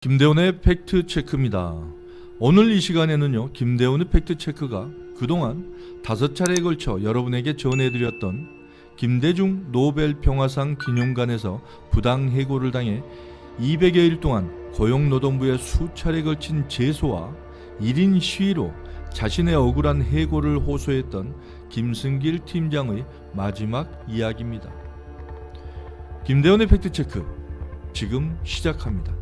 김대원의 팩트 체크입니다. 오늘 이 시간에는요, 김대원의 팩트 체크가 그동안 다섯 차례에 걸쳐 여러분에게 전해드렸던 김대중 노벨 평화상 기념관에서 부당 해고를 당해 200여일 동안 고용노동부에 수차례 걸친 제소와 1인 시위로 자신의 억울한 해고를 호소했던 김승길 팀장의 마지막 이야기입니다. 김대원의 팩트 체크 지금 시작합니다.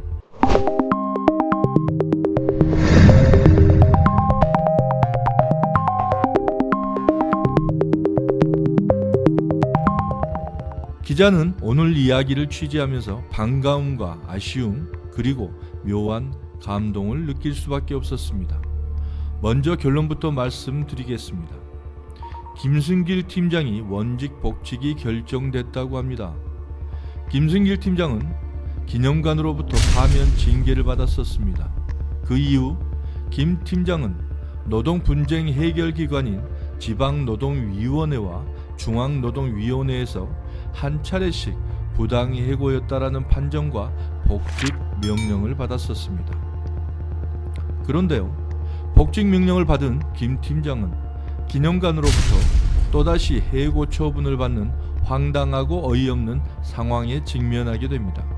기자는 오늘 이야기를 취재하면서 반가움과 아쉬움 그리고 묘한 감동을 느낄 수밖에 없었습니다. 먼저 결론부터 말씀드리겠습니다. 김승길 팀장이 원직 복직이 결정됐다고 합니다. 김승길 팀장은 기념관으로부터 파면 징계를 받았었습니다. 그 이후 김 팀장은 노동 분쟁 해결 기관인 지방노동위원회와 중앙노동위원회에서 한 차례씩 부당히 해고였다라는 판정과 복직 명령을 받았었습니다. 그런데요, 복직 명령을 받은 김 팀장은 기념관으로부터 또다시 해고 처분을 받는 황당하고 어이없는 상황에 직면하게 됩니다.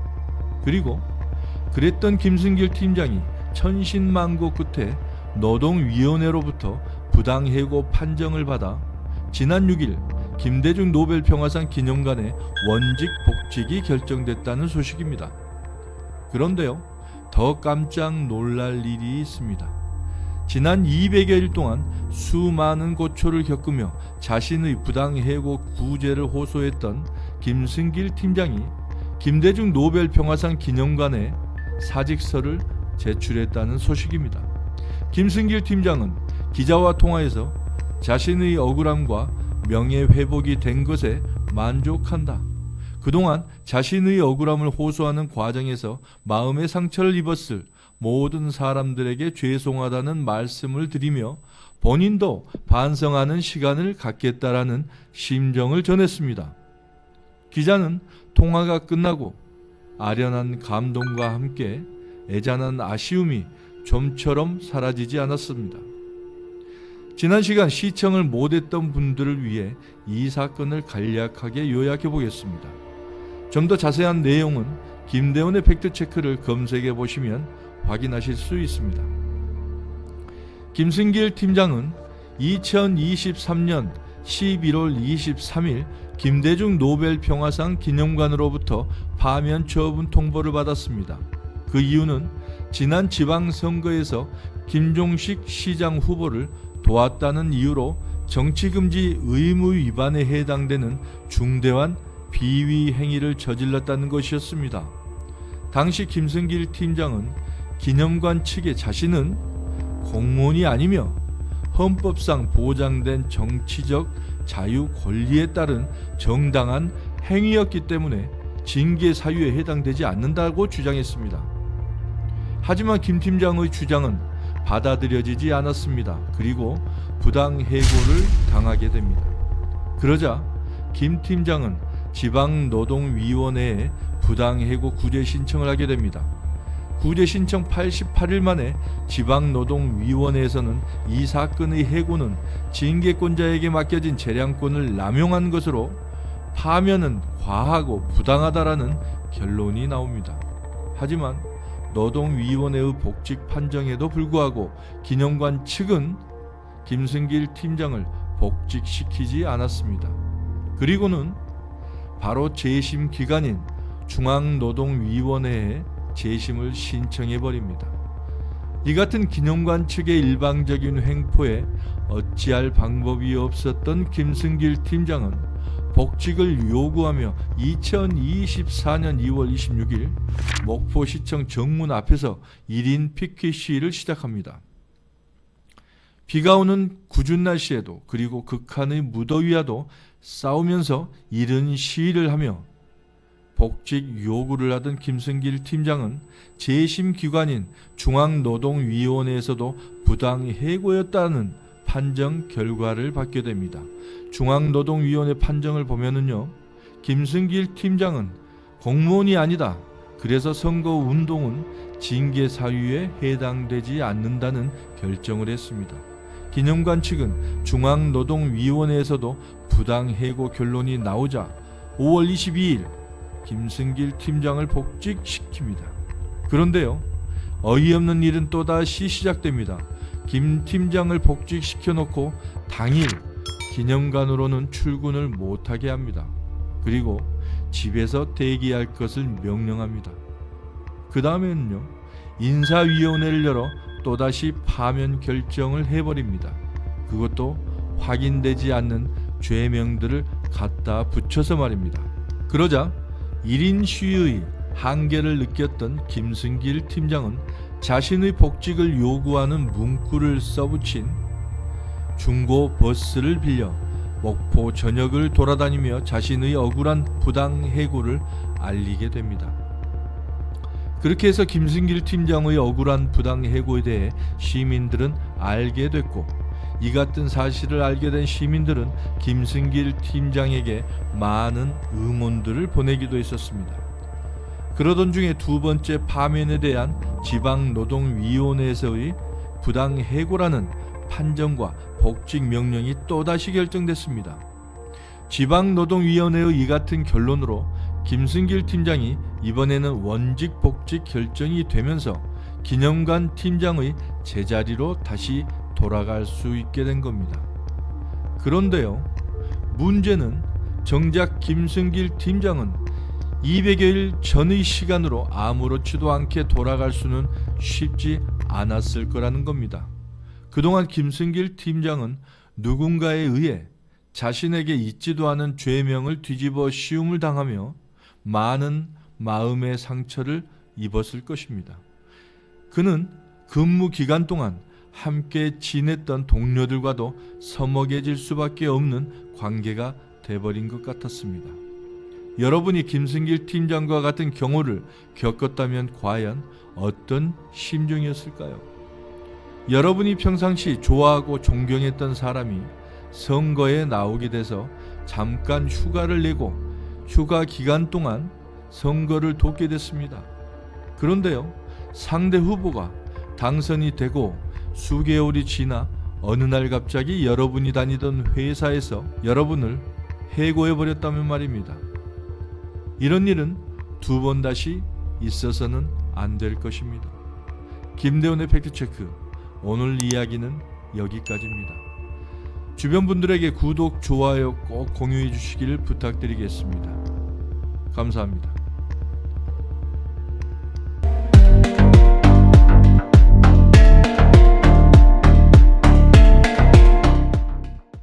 그리고 그랬던 김승길 팀장이 천신만고 끝에 노동위원회로부터 부당해고 판정을 받아 지난 6일 김대중 노벨 평화상 기념관에 원직 복직이 결정됐다는 소식입니다. 그런데요, 더 깜짝 놀랄 일이 있습니다. 지난 200여일 동안 수많은 고초를 겪으며 자신의 부당해고 구제를 호소했던 김승길 팀장이 김대중 노벨 평화상 기념관에 사직서를 제출했다는 소식입니다. 김승길 팀장은 기자와 통화에서 자신의 억울함과 명예 회복이 된 것에 만족한다. 그동안 자신의 억울함을 호소하는 과정에서 마음의 상처를 입었을 모든 사람들에게 죄송하다는 말씀을 드리며 본인도 반성하는 시간을 갖겠다라는 심정을 전했습니다. 기자는 통화가 끝나고 아련한 감동과 함께 애잔한 아쉬움이 좀처럼 사라지지 않았습니다. 지난 시간 시청을 못했던 분들을 위해 이 사건을 간략하게 요약해 보겠습니다. 좀 더 자세한 내용은 김대원의 팩트체크를 검색해 보시면 확인하실 수 있습니다. 김승길 팀장은 2023년 11월 23일 김대중 노벨 평화상 기념관으로부터 파면 처분 통보를 받았습니다. 그 이유는 지난 지방선거에서 김종식 시장 후보를 도왔다는 이유로 정치금지 의무 위반에 해당되는 중대한 비위 행위를 저질렀다는 것이었습니다. 당시 김승길 팀장은 기념관 측에 자신은 공무원이 아니며 헌법상 보장된 정치적 자유 권리에 따른 정당한 행위였기 때문에 징계 사유에 해당되지 않는다고 주장했습니다. 하지만 김 팀장의 주장은 받아들여지지 않았습니다. 그리고 부당 해고를 당하게 됩니다. 그러자 김 팀장은 지방노동위원회에 부당 해고 구제 신청을 하게 됩니다. 구제 신청 88일 만에 지방노동위원회에서는 이 사건의 해고는 징계권자에게 맡겨진 재량권을 남용한 것으로 파면은 과하고 부당하다라는 결론이 나옵니다. 하지만 노동위원회의 복직 판정에도 불구하고 기념관 측은 김승길 팀장을 복직시키지 않았습니다. 그리고는 바로 재심 기관인 중앙노동위원회에 재심을 신청해 버립니다. 이 같은 기념관 측의 일방적인 횡포에 어찌할 방법이 없었던 김승길 팀장은 복직을 요구하며 2024년 2월 26일 목포시청 정문 앞에서 1인 피켓 시위를 시작합니다. 비가 오는 궂은 날씨에도 그리고 극한의 무더위와도 싸우면서 이른 시위를 하며 복직 요구를 하던 김승길 팀장은 재심 기관인 중앙노동위원회에서도 부당 해고였다는 판정 결과를 받게 됩니다. 중앙노동위원회 판정을 보면은요, 김승길 팀장은 공무원이 아니다. 그래서 선거 운동은 징계 사유에 해당되지 않는다는 결정을 했습니다. 기념관 측은 중앙노동위원회에서도 부당 해고 결론이 나오자 5월 22일 김승길 팀장을 복직시킵니다. 그런데요, 어이없는 일은 또다시 시작됩니다. 김 팀장을 복직시켜 놓고 당일 기념관으로는 출근을 못하게 합니다. 그리고 집에서 대기할 것을 명령합니다. 그 다음에는요, 인사위원회를 열어 또다시 파면 결정을 해버립니다. 그것도 확인되지 않는 죄명들을 갖다 붙여서 말입니다. 그러자 1인 시위의 한계를 느꼈던 김승길 팀장은 자신의 복직을 요구하는 문구를 써붙인 중고 버스를 빌려 목포 전역을 돌아다니며 자신의 억울한 부당 해고를 알리게 됩니다. 그렇게 해서 김승길 팀장의 억울한 부당 해고에 대해 시민들은 알게 됐고 이 같은 사실을 알게 된 시민들은 김승길 팀장에게 많은 응원들을 보내기도 했었습니다. 그러던 중에 두 번째 파면에 대한 지방노동위원회에서의 부당 해고라는 판정과 복직 명령이 또다시 결정됐습니다. 지방노동위원회의 이 같은 결론으로 김승길 팀장이 이번에는 원직 복직 결정이 되면서 기념관 팀장의 제자리로 다시 돌아갈 수 있게 된 겁니다. 그런데요, 문제는 정작 김승길 팀장은 200여일 전의 시간으로 아무렇지도 않게 돌아갈 수는 쉽지 않았을 거라는 겁니다. 그동안 김승길 팀장은 누군가에 의해 자신에게 있지도 않은 죄명을 뒤집어 씌움을 당하며 많은 마음의 상처를 입었을 것입니다. 그는 근무 기간 동안 함께 지냈던 동료들과도 서먹해질 수밖에 없는 관계가 돼버린 것 같았습니다. 여러분이 김승길 팀장과 같은 경우를 겪었다면 과연 어떤 심정이었을까요? 여러분이 평상시 좋아하고 존경했던 사람이 선거에 나오게 돼서 잠깐 휴가를 내고 휴가 기간 동안 선거를 돕게 됐습니다. 그런데요, 상대 후보가 당선이 되고 수개월이 지나 어느 날 갑자기 여러분이 다니던 회사에서 여러분을 해고해 버렸다면 말입니다. 이런 일은 두 번 다시 있어서는 안 될 것입니다. 김대원의 팩트체크 오늘 이야기는 여기까지입니다. 주변 분들에게 구독, 좋아요 꼭 공유해 주시기를 부탁드리겠습니다. 감사합니다.